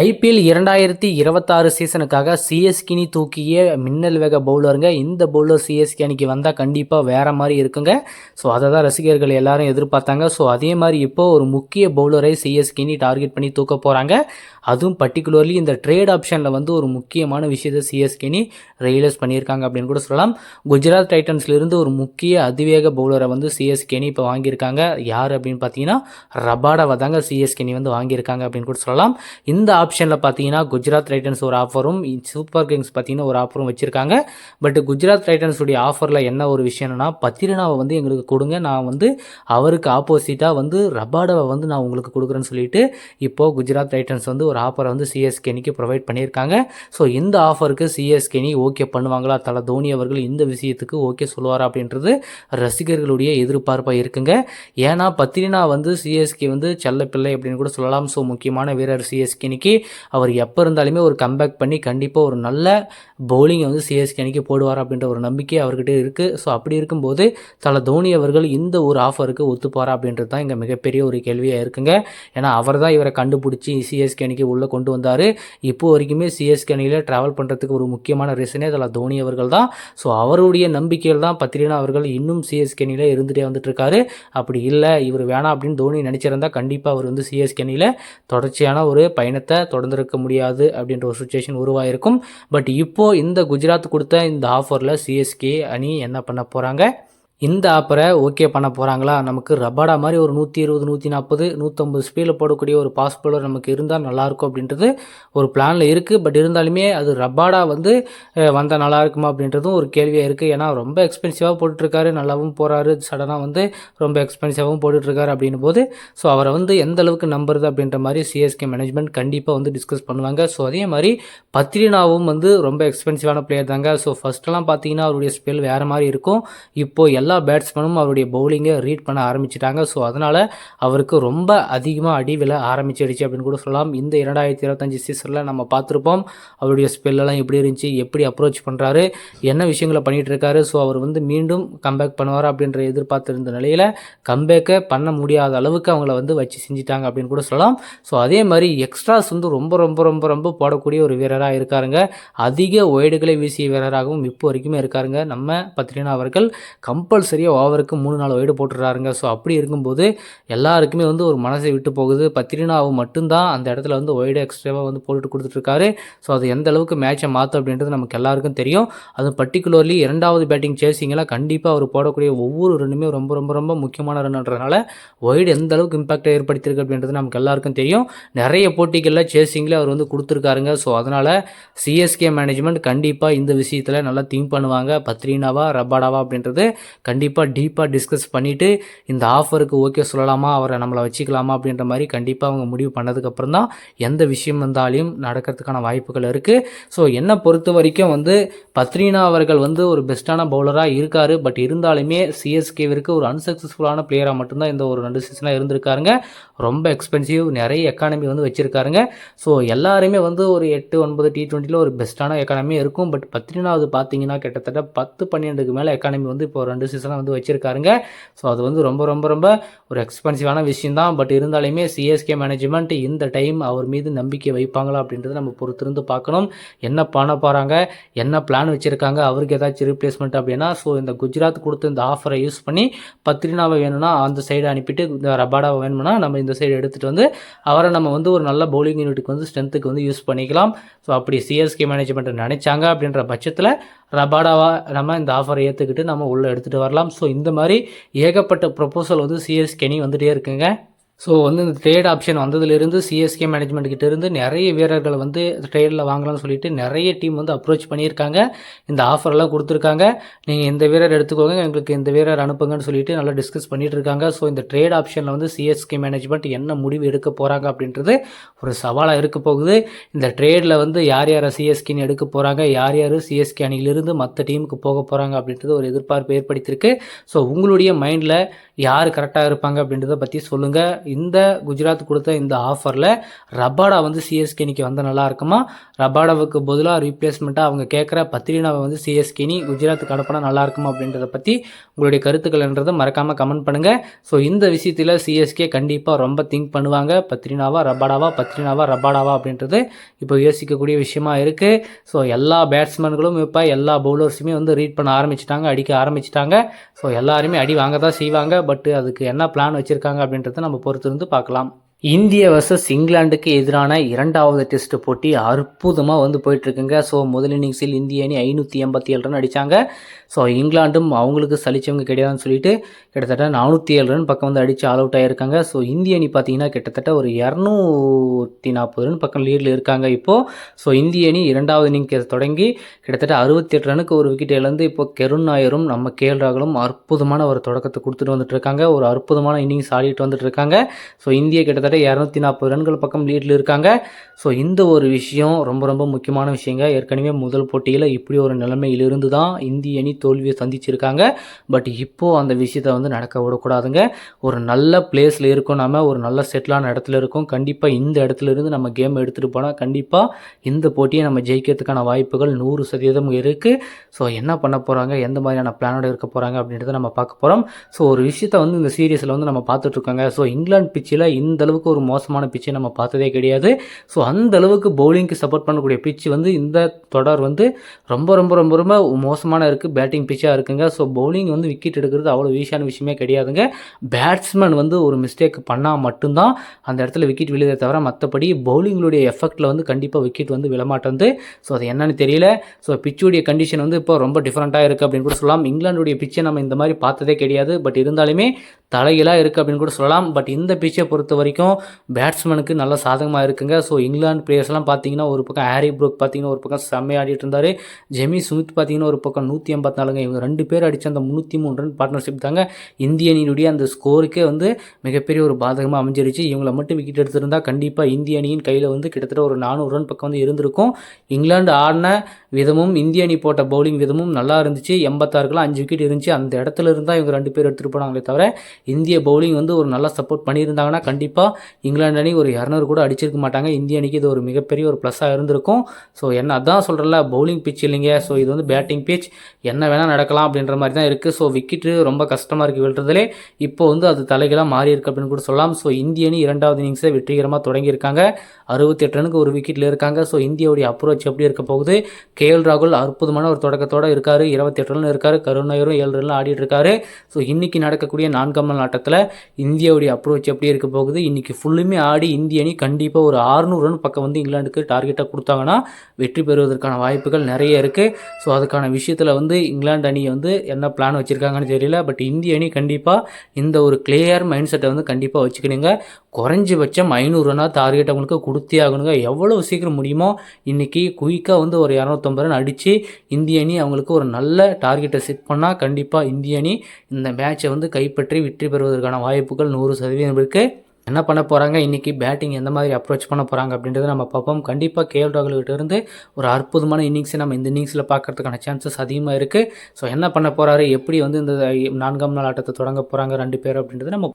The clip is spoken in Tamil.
ஐபிஎல் இரண்டாயிரத்தி இருபத்தாறு சீசனுக்காக சிஎஸ்கினி தூக்கிய மின்னல் வேக பவுலருங்க இந்த பவுலர் சிஎஸ்கே அணிக்கு வந்தால் கண்டிப்பாக வேறு மாதிரி இருக்குங்க. ஸோ அதை தான் ரசிகர்கள் எல்லாரும் எதிர்பார்த்தாங்க. ஸோ அதே மாதிரி இப்போ ஒரு முக்கிய பவுலரை சிஎஸ்கினி டார்கெட் பண்ணி தூக்க போகிறாங்க அதுவும் பர்டிகுலர்லி இந்த ட்ரேட் ஆப்ஷனில் வந்து ஒரு முக்கியமான விஷயத்தை சிஎஸ்கேனி ரியலைஸ் பண்ணியிருக்காங்க அப்படின்னு கூட சொல்லலாம். குஜராத் டைட்டன்ஸ்லேருந்து ஒரு முக்கிய அதிவேக பவுலரை வந்து சிஎஸ்கேனி இப்போ வாங்கியிருக்காங்க. யார் அப்படின்னு பார்த்தீங்கன்னா ரபாடாவை தாங்க சிஎஸ்கேனி வந்து வாங்கியிருக்காங்க அப்படின்னு கூட சொல்லலாம். இந்த ஆப்ஷனில் பார்த்தீங்கன்னா குஜராத் டைட்டன்ஸ் ஒரு ஆஃபரும் சூப்பர் கிங்ஸ் பார்த்தீங்கன்னா ஒரு ஆஃபரும் வச்சுருக்காங்க. பட் குஜராத் டைட்டன்ஸுடைய ஆஃபரில் என்ன ஒரு விஷயம்னா பத்திரினாவை வந்து எங்களுக்கு கொடுங்க. நான் வந்து அவருக்கு ஆப்போசிட்டாக வந்து ரபாடாவை வந்து நான் உங்களுக்கு கொடுக்குறேன்னு சொல்லிட்டு இப்போது குஜராத் டைட்டன்ஸ் வந்து ஒரு ஆஃபரை வந்து சிஎஸ்கேனிக்கு ப்ரொவைட் பண்ணியிருக்காங்க. ஸோ இந்த ஆஃபருக்கு சிஎஸ்கேனி ஓகே பண்ணுவாங்களா? தலை தோனி அவர்கள் இந்த விஷயத்துக்கு ஓகே சொல்லுவாரா? அப்படின்றது ரசிகர்களுடைய எதிர்பார்ப்பாக இருக்குங்க. ஏன்னா பத்திரினா வந்து சிஎஸ்கே வந்து செல்லப்பிள்ளை அப்படின்னு கூட சொல்லலாம். ஸோ முக்கியமான வீரர் சிஎஸ்கேனிக்கு அவர் எப்போ இருந்தாலுமே ஒரு கம்பேக் பண்ணி கண்டிப்பாக ஒரு நல்ல பவுலிங்கை வந்து சிஎஸ்கே அணிக்கு போடுவார் அப்படின்ற ஒரு நம்பிக்கை அவர்கிட்ட இருக்குது ஸோ அப்படி இருக்கும்போது தலை தோனி அவர்கள் இந்த ஒரு ஆஃபருக்கு ஒத்துப்பாரா அப்படின்றது தான் இங்கே மிகப்பெரிய ஒரு கேள்வியாக இருக்குங்க. ஏன்னா அவர் தான் இவரை கண்டுபிடிச்சி சிஎஸ்கே அணிக்கு உள்ளே கொண்டு வந்தார். இப்போ வரைக்குமே சிஎஸ்கே அணியில் ட்ராவல் பண்ணுறதுக்கு ஒரு முக்கியமான ரீசனே தலை தோனி அவர்கள் தான். ஸோ அவருடைய நம்பிக்கையில் தான் பத்திரினா அவர்கள் இன்னும் சிஎஸ்கே அணியில் இருந்துகிட்டே வந்துட்டுருக்காரு. அப்படி இல்லை இவர் வேணாம் அப்படின்னு தோனி நினச்சிருந்தா கண்டிப்பாக அவர் வந்து சிஎஸ்கே அணியில் தொடர்ச்சியான ஒரு பயணத்தை தொடர்ந்திருக்க முடியாது அப்படின்ற ஒரு சுச்சுவேஷன் உருவாயிருக்கும். பட் இப்போ இந்த குஜராத் கொடுத்த இந்த ஆஃபரில் சிஎஸ்கே அணி என்ன பண்ண போகிறாங்க இந்த ஆப்பரை ஓகே பண்ண போகிறாங்களா நமக்கு ரபாடா மாதிரி ஒரு நூற்றி இருபது நூற்றி நாற்பது நூற்றம்பது ஸ்பீடில் போடக்கூடிய ஒரு பாஸ் பவுலர் நமக்கு இருந்தால் நல்லாயிருக்கும் அப்படின்றது ஒரு பிளானில் இருக்குது பட் இருந்தாலுமே அது ரபாடா வந்து வந்தால் நல்லா இருக்குமா அப்படின்றதும் ஒரு கேள்வியாக இருக்குது ஏன்னா ரொம்ப எக்ஸ்பென்சிவாக போட்டுட்ருக்காரு. நல்லாவும் போகிறாரு சடனாக வந்து ரொம்ப எக்ஸ்பென்சிவாகவும் போட்டுட்ருக்காரு அப்படின்னும் போது ஸோ அவரை வந்து எந்த அளவுக்கு நம்புறது அப்படின்ற மாதிரி சிஎஸ்கே மேனேஜ்மெண்ட் கண்டிப்பாக வந்து டிஸ்கஸ் பண்ணுவாங்க. ஸோ அதே மாதிரி பத்ரினாவும் வந்து ரொம்ப எக்ஸ்பென்சிவான பிளேயர் தாங்க. ஸோ ஃபஸ்ட்டெல்லாம் பார்த்தீங்கன்னா அவருடைய ஸ்பெல் வேறு மாதிரி இருக்கும். இப்போது எல்லா பேட்ஸ்மேனும் அவருடைய பவுலிங்கை ரீட் பண்ண ஆரம்பிச்சிட்டாங்க. ஸோ அதனால் அவருக்கு ரொம்ப அதிகமாக அடி விழ ஆரம்பிச்சிடுச்சு அப்படின்னு கூட சொல்லலாம். இந்த இரண்டாயிரத்தி இருபத்தஞ்சி சீசனில் நம்ம பார்த்துருப்போம். அவருடைய ஸ்பெல்லெல்லாம் எப்படி இருந்துச்சு எப்படி அப்ரோச் பண்ணுறாரு என்ன விஷயங்களை பண்ணிகிட்டு இருக்காரு ஸோ அவர் வந்து மீண்டும் கம்பேக் பண்ணுவார் அப்படின்ற எதிர்பார்த்திருந்த நிலையில் கம்பேக்கை பண்ண முடியாத அளவுக்கு அவங்கள வந்து வச்சு செஞ்சிட்டாங்க அப்படின்னு கூட சொல்லலாம். ஸோ அதே மாதிரி எக்ஸ்ட்ராஸ் வந்து ரொம்ப ரொம்ப ரொம்ப ரொம்ப போடக்கூடிய ஒரு வீரராக இருக்காருங்க. அதிக ஒய்டுகளை வீசிய வீரராகவும் இப்போ வரைக்குமே இருக்காருங்க. நம்ம பத்ரினா அவர்கள் கம்பல் கம்பல்சரியாக ஓவருக்கு மூணு நாலு ஒய்டு போட்டுடுறாருங்க ஸோ அப்படி இருக்கும்போது எல்லாருக்குமே வந்து ஒரு மனசை விட்டு போகுது. பத்ரினாவு மட்டும்தான் அந்த இடத்துல வந்து ஒய்டு எக்ஸ்ட்ராவாக வந்து போட்டுட்டு கொடுத்துட்ருக்காரு. ஸோ அது எந்த அளவுக்கு மேட்சை மாற்றும் அப்படின்றது நமக்கு எல்லாருக்கும் தெரியும். அது பர்டிகுலர்லி இரண்டாவது பேட்டிங் சேசிங்கெல்லாம் கண்டிப்பாக அவர் போடக்கூடிய ஒவ்வொரு ரன்னுமே ரொம்ப ரொம்ப ரொம்ப முக்கியமான ரன்ன்றதுனால ஒய்டு எந்த அளவுக்கு இம்பாக்டை ஏற்படுத்தியிருக்கு அப்படின்றது நமக்கு எல்லாருக்கும் தெரியும். நிறைய போட்டிகளில் சேசிங்கில் அவர் வந்து கொடுத்துருக்காருங்க. ஸோ அதனால் சிஎஸ்கே மேனேஜ்மெண்ட் கண்டிப்பாக இந்த விஷயத்தில் நல்லா திங்க் பண்ணுவாங்க. பத்ரினாவா ரபாடாவா அப்படின்றது கண்டிப்பாக டீப்பாக டிஸ்கஸ் பண்ணிவிட்டு இந்த ஆஃபருக்கு ஓகே சொல்லலாமா அவரை நம்மளை வச்சுக்கலாமா அப்படின்ற மாதிரி கண்டிப்பாக அவங்க முடிவு பண்ணதுக்கப்புறம் தான் எந்த விஷயம் வந்தாலும் நடக்கிறதுக்கான வாய்ப்புகள் இருக்குது ஸோ என்னை பொறுத்த வரைக்கும் வந்து பத்ரினா அவர்கள் வந்து ஒரு பெஸ்ட்டான பவுலராக இருக்கார். பட் இருந்தாலுமே சிஎஸ்கேவிற்கு ஒரு அன்சக்ஸஸ்ஃபுல்லான பிளேயராக மட்டும்தான் இந்த ஒரு ரெண்டு சீசனாக இருந்திருக்காருங்க. ரொம்ப எக்ஸ்பென்சிவ் நிறைய எக்கானமி வந்து வச்சுருக்காருங்க. ஸோ எல்லாருமே வந்து ஒரு எட்டு ஒன்பது டி ட்வெண்ட்டியில் ஒரு பெஸ்ட்டான எக்கானமி இருக்கும். பட் பத்ரினாவது பார்த்தீங்கன்னா கிட்டத்தட்ட பத்து பன்னெண்டுக்கு மேலே எக்கானமி வந்து இப்போ ரெண்டு சீசனாக வந்து வச்சுருக்காருங்க. ஸோ அது வந்து ரொம்ப ரொம்ப ரொம்ப ஒரு எக்ஸ்பென்சிவான விஷயம் தான் பட் இருந்தாலுமே சிஎஸ்கே மேனேஜ்மெண்ட் இந்த டைம் அவர் மீது நம்பிக்கை வைப்பாங்களா அப்படின்றத நம்ம பொறுத்திருந்து பார்க்கணும். என்ன பண்ண போகிறாங்க என்ன பிளான் வச்சுருக்காங்க? அவருக்கு ஏதாச்சும் ரீப்ளேஸ்மெண்ட் அப்படின்னா ஸோ இந்த குஜராத் கொடுத்த இந்த ஆஃபரை யூஸ் பண்ணி பத்ரினாவை வேணும்னா அந்த சைடு அனுப்பிட்டு இந்த ரபாடாவை வேணும்னா நம்ம இந்த சைடு எடுத்துகிட்டு வந்து அவரை நம்ம வந்து ஒரு நல்ல பவுலிங் யூனிட்டுக்கு வந்து ஸ்ட்ரென்த்துக்கு வந்து யூஸ் பண்ணிக்கலாம். ஸோ அப்படி சிஎஸ்கே மேனேஜ்மெண்ட் நினைச்சாங்க அப்படின்ற பட்சத்தில் ரபாடாவாக நம்ம இந்த ஆஃபரை ஏற்றுக்கிட்டு நம்ம உள்ளே எடுத்துகிட்டு வரலாம். ஸோ இந்த மாதிரி ஏகப்பட்ட ப்ரொப்போசல் வந்து சிஎஸ்கெனி வந்துகிட்டே இருக்குங்க. ஸோ வந்து இந்த ட்ரேட் ஆப்ஷன் வந்ததுலேருந்து சிஎஸ்கே மேனேஜ்மெண்ட் கிட்டேருந்து நிறைய வீரர்கள் வந்து ட்ரேடில் வாங்கலாம்னு சொல்லிட்டு நிறைய டீம் வந்து அப்ரோச் பண்ணியிருக்காங்க. இந்த ஆஃபர்லாம் கொடுத்துருக்காங்க. நீங்கள் இந்த வீரர் எடுத்துக்கோங்க எங்களுக்கு இந்த வீரர் அனுப்புங்கன்னு சொல்லிட்டு நல்லா டிஸ்கஸ் பண்ணிட்டு இருக்காங்க ஸோ இந்த ட்ரேட் ஆப்ஷனில் வந்து சிஎஸ்கே மேனேஜ்மெண்ட் என்ன முடிவு எடுக்க போகிறாங்க அப்படின்றது ஒரு சவாலாக இருக்க போகுது. இந்த ட்ரேடில் வந்து யார் யாரை சிஎஸ்கேன்னு எடுக்க போகிறாங்க யார் யார் சிஎஸ்கே அணியிலிருந்து மற்ற டீமுக்கு போக போகிறாங்க அப்படின்றது ஒரு எதிர்பார்ப்பு ஏற்படுத்தியிருக்கு. ஸோ உங்களுடைய மைண்டில் யார் கரெக்டாக இருப்பாங்க அப்படின்றத பற்றி சொல்லுங்கள் இந்த குஜராத் கொடுத்த இந்த ஆஃபரில் ரபாடா வந்து சிஎஸ்கே இன்னைக்கு வந்தால் நல்லா இருக்குமா? ரபாடாவுக்கு பதிலாக ரீப்ளேஸ்மெண்ட்டாக அவங்க கேட்குற பத்ரினாவை வந்து சிஎஸ்கேனி குஜராத்துக்கு அனுப்பினா நல்லா இருக்குமா அப்படின்றத பற்றி உங்களுடைய கருத்துக்கள்ன்றதை மறக்காமல் கமெண்ட் பண்ணுங்கள் ஸோ இந்த விஷயத்தில் சிஎஸ்கே கண்டிப்பாக ரொம்ப திங்க் பண்ணுவாங்க. பத்ரினாவா ரபாடாவா பத்ரினாவா ரபாடாவா அப்படின்றது இப்போ யோசிக்கக்கூடிய விஷயமா இருக்குது ஸோ எல்லா பேட்ஸ்மேன்களும் இப்போ எல்லா பவுலர்ஸுமே வந்து ரீட் பண்ண ஆரம்பிச்சிட்டாங்க அடிக்க ஆரம்பிச்சிட்டாங்க. ஸோ எல்லாருமே அடி வாங்க தான் செய்வாங்க. பட் அதுக்கு என்ன பிளான் வச்சுருக்காங்க அப்படின்றத நம்ம பொறுத்து இருந்து பார்க்கலாம். இந்திய வர்சஸ் இங்கிலாந்துக்கு எதிரான இரண்டாவது டெஸ்ட் போட்டி அற்புதமாக வந்து போயிட்டுருக்குங்க. ஸோ முதல் இன்னிங்ஸில் இந்திய அணி ஐநூற்றி எண்பத்தி ஏழு ரன் அடித்தாங்க ஸோ இங்கிலாண்டும் அவங்களுக்கு சலிச்சவங்க கிடையாதுன்னு சொல்லிட்டு கிட்டத்தட்ட நானூற்றி ஏழு ரன் பக்கம் வந்து அடித்து ஆல் அவுட் ஆகியிருக்காங்க ஸோ இந்திய அணி பார்த்தீங்கன்னா கிட்டத்தட்ட ஒரு இரநூத்தி நாற்பது ரன் பக்கம் லீடில் இருக்காங்க இப்போது ஸோ இந்திய அணி இரண்டாவது இன்னிங்ஸ் தொடங்கி கிட்டத்தட்ட அறுபத்தி எட்டு ரனுக்கு ஒரு விக்கெட் இழந்து இப்போ கெருண் நாயரும் நம்ம கேஎல் ராகுலும் அற்புதமான ஒரு தொடக்கத்தை கொடுத்துட்டு வந்துட்டு இருக்காங்க ஒரு அற்புதமான இன்னிங்ஸ் ஆடிட்டு வந்துட்டு இருக்காங்க ஸோ இந்திய கிட்டத்தட்ட இரநூத்தி நாற்பது ரன்கள் பக்கம் லீடில் இருக்காங்க. ஸோ இந்த ஒரு விஷயம் ரொம்ப ரொம்ப முக்கியமான விஷயங்க. ஏற்கனவே முதல் போட்டியில் இப்படி ஒரு நிலைமையிலிருந்து தான் இந்திய அணி தோல்வியை சந்திச்சிருக்காங்க. பட் இப்போது அந்த விஷயத்தை வந்து நடக்க விடக்கூடாதுங்க. ஒரு நல்ல பிளேஸில் இருக்கும் நம்ம ஒரு நல்ல செட்டிலான இடத்துல இருக்கும். கண்டிப்பாக இந்த இடத்துல இருந்து நம்ம கேம் எடுத்துகிட்டு போனால் கண்டிப்பாக இந்த போட்டியை நம்ம ஜெயிக்கிறதுக்கான வாய்ப்புகள் நூறு சதவீதம் இருக்குது ஸோ என்ன பண்ண போகிறாங்க எந்த மாதிரியான பிளானோட இருக்க போகிறாங்க அப்படின்றத நம்ம பார்க்க போகிறோம் ஸோ ஒரு விஷயத்தை வந்து இந்த சீரியஸில் வந்து நம்ம பார்த்துட்ருக்கோங்க ஸோ இங்கிலாந்து பிச்சில் இந்த அளவுக்கு ஒரு மோசமான பிச்சை நம்ம பார்த்ததே கிடையாது. ஸோ அந்த அளவுக்கு பவுலிங்க்கு சப்போர்ட் பண்ணக்கூடிய பிச்சு வந்து இந்த தொடர் வந்து ரொம்ப ரொம்ப ரொம்ப ரொம்ப மோசமான இருக்குது பேட்டிங் பிச்சாக இருக்குங்க. ஸோ பவுலிங் வந்து விக்கெட் எடுக்கிறது அவ்வளோ ஈஸியான விஷயமே கிடையாதுங்க. பேட்ஸ்மேன் வந்து ஒரு மிஸ்டேக் பண்ணால் மட்டும்தான் அந்த இடத்துல விக்கெட் விழுதே தவிர மற்றபடி பவுலிங்களுடைய எஃபெக்டில் வந்து கண்டிப்பாக விக்கெட் வந்து விழமாட்டேந்து ஸோ அது என்னன்னு தெரியல. ஸோ பிச்சுடைய கண்டிஷன் வந்து இப்போ ரொம்ப டிஃப்ரெண்ட்டாக இருக்குது அப்படின்னு கூட சொல்லலாம். இங்கிலாந்துடைய பிச்சை நம்ம இந்த மாதிரி பார்த்ததே கிடையாது. பட் இருந்தாலுமே தலைகளாக இருக்குது அப்படின்னு கூட சொல்லலாம். பட் இந்த பிச்சை பொறுத்த வரைக்கும் பேட்ஸ்மேனுக்கு நல்ல சாதகமாக இருக்குங்க. ஸோ இங்கிலாந்து பிளேயர்ஸ்லாம் பார்த்தீங்கன்னா ஒரு பக்கம் ஹாரி ப்ரூக் பார்த்தீங்கன்னா ஒரு பக்கம் செம்மையாக ஆடிட்டு இருந்தார். ஜெமி சுமித் பார்த்தீங்கன்னா ஒரு பக்கம் நூற்றி எண்பத்தினாலுங்க இவங்க ரெண்டு பேர் அடித்த அந்த முந்நூற்றி மூணு ரன் பார்ட்னர்ஷிப் தாங்க இந்திய அணியினுடைய அந்த ஸ்கோருக்கே வந்து மிகப்பெரிய ஒரு பாதகமாக அமைஞ்சிருச்சு. இவங்களை மட்டும் விக்கெட் எடுத்திருந்தால் கண்டிப்பாக இந்திய அணியின் கையில் வந்து கிட்டத்தட்ட ஒரு நானூறு ரன் பக்கம் வந்து இருந்திருக்கும். இங்கிலாந்து ஆடின விதமும் இந்திய அணி போட்ட பவுலிங் விதமும் நல்லா இருந்துச்சு. எண்பத்தாறுக்குலாம் அஞ்சு விக்கெட் இருந்துச்சு. அந்த இடத்துல இருந்தால் இவங்க ரெண்டு பேர் எடுத்துகிட்டு போனாங்களே தவிர இந்திய பவுலிங் வந்து ஒரு நல்லா சப்போர்ட் பண்ணியிருந்தாங்கன்னா கண்டிப்பாக இங்கிலாந்து அணி ஒரு இரநூறு கூட அடிச்சிருக்க மாட்டாங்க. இந்திய அணிக்கு இது ஒரு மிகப்பெரிய ஒரு ப்ளஸ்ஸாக இருந்திருக்கும். ஸோ என்ன அதான் சொல்கிறல பவுலிங் பிச் இல்லைங்க. ஸோ இது வந்து பேட்டிங் பிச் என்ன வேணால் நடக்கலாம் அப்படின்ற மாதிரி தான் இருக்குது ஸோ விக்கெட்டு ரொம்ப கஷ்டமாக இருக்குது விழுறதுலே இப்போ வந்து அது தலைகளாக மாறி இருக்கு அப்படின்னு கூட சொல்லலாம். ஸோ இந்திய அணி இரண்டாவது இன்னிங்ஸை வெற்றிகரமாக தொடங்கியிருக்காங்க. அறுபத்தெட்டு ரனுக்கு ஒரு விக்கெட்டில் இருக்காங்க. ஸோ இந்தியாவுடைய அப்ரோச் எப்படி இருக்க போகுது? கே எல் ராகுல் அற்புதமான ஒரு தொடக்கத்தோடு இருக்கார். இருபத்தெட்டு ரன் இருக்கார். கருணாயரும் ஏழு ரன் ஆடிட்டு இருக்காரு ஸோ இன்னைக்கு நடக்கக்கூடிய நான்காம் நாள் ஆட்டத்தில் இந்தியாவுடைய அப்ரோச் எப்படி இருக்க போகுது? இன்னைக்கு ஃபுல்லுமே ஆடி இந்திய அணி கண்டிப்பாக ஒரு ஆறுநூறு ரன் பக்கம் வந்து இங்கிலாந்துக்கு டார்கெட்டாக கொடுத்தாங்கன்னா வெற்றி பெறுவதற்கான வாய்ப்புகள் நிறைய இருக்குது ஸோ அதுக்கான விஷயத்தில் வந்து இங்கிலாந்து அணி வந்து என்ன பிளான் வச்சுருக்காங்கன்னு தெரியல. பட் இந்திய அணி கண்டிப்பாக இந்த ஒரு கிளியர் மைண்ட் செட்டை வந்து கண்டிப்பாக வச்சுக்கணுங்க. குறைஞ்சபட்சம் ஐநூறு ரன்னா டார்கெட் அவங்களுக்கு கொடுத்தே ஆகணுங்க. எவ்வளோ சீக்கிரம் முடியுமோ இன்றைக்கி குயிக்காக வந்து ஒரு இரநூத்தம்பது ரன் அடித்து இந்திய அணி அவங்களுக்கு ஒரு நல்ல டார்கெட்டை செட் பண்ணால் கண்டிப்பாக இந்திய அணி இந்த மேட்சை வந்து கைப்பற்றி வெற்றி பெறுவதற்கான வாய்ப்புகள் நூறு சதவீதம் இருக்குது என்ன பண்ண போகிறாங்க இன்றைக்கி பேட்டிங் எந்த மாதிரி அப்ரோச் பண்ண போகிறாங்க அப்படின்றத நம்ம பார்ப்போம். கண்டிப்பாக கேஎல் ராகுல்கிட்ட இருந்து ஒரு அற்புதமான இன்னிங்ஸை நம்ம இந்த இன்னிங்ஸில் பார்க்கறதுக்கான சான்சஸ் அதிகமாக இருக்குது ஸோ என்ன பண்ண போகிறாரு எப்படி வந்து இந்த நான்காம் நாள் ஆட்டத்தை தொடங்க போகிறாங்க ரெண்டு பேர் அப்படின்றத நம்ம